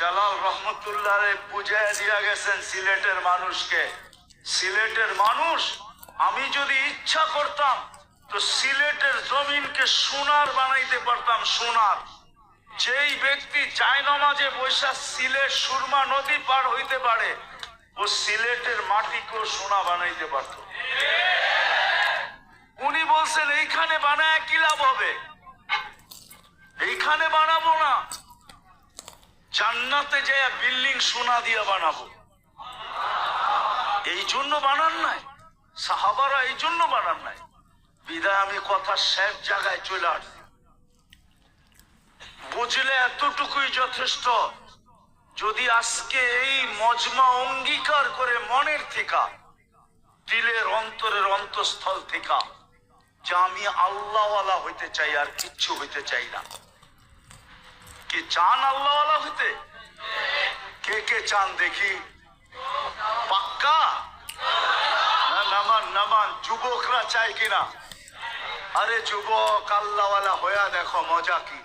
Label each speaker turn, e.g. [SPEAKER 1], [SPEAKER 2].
[SPEAKER 1] জালাল রহমতুল্লাহ বুঝাই দিয়া গেছেন সিলেটের মানুষকে। সিলেটের মানুষ, আমি যদি ইচ্ছা করতাম, তো সিলেটের জমিনকে সোনার বানাইতে পারতাম, সোনার। যেই ব্যক্তি চায় নামাজে বৈশা সিলেট সুরমা নদী পার হইতে পারে, ও সিলেটের মাটিকেও সোনা বানাইতে পারত। উনি বলছেন, এইখানে বানায় কি লাভ হবে এইখানে বানাবো না জান্নাতে যে বিল্ডিং সোনা দিয়া বানাবো। এই জন্য বানান নাই। সাহাবারা এই জন্য বানান নাই। বিদায় আমি কথা শেষ জায়গায় চলে আসছি। বুঝলে এতটুকুই যথেষ্ট। যদি আজকে এই মজমা অঙ্গীকার করে মনের থেকে, দিলের অন্তরের অন্তঃস্থল থেকে, যে আমি আল্লাহওয়ালা হইতে চাই আর কিচ্ছু হইতে চাই না। কি চান আল্লাহওয়ালা হইতে? কে কে চান দেখি? পাক্কা? নামান নামান, যুবকরা চাই কিনা? আরে যুবক, আল্লাহওয়ালা, হইয়া দেখো মজা কি?